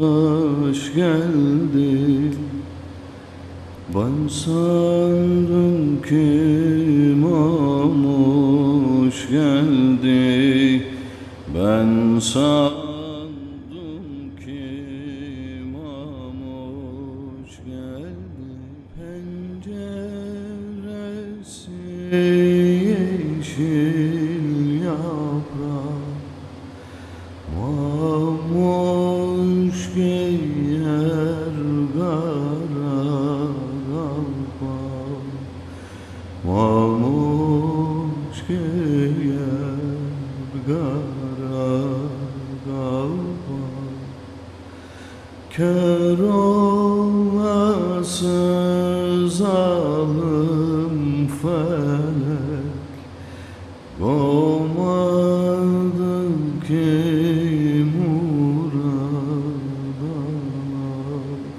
Taş geldi. Ben sandım ki mamuş geldi. Ben sandım ki mamuş geldi. Penceresi Kör olası zalim felek murad alak,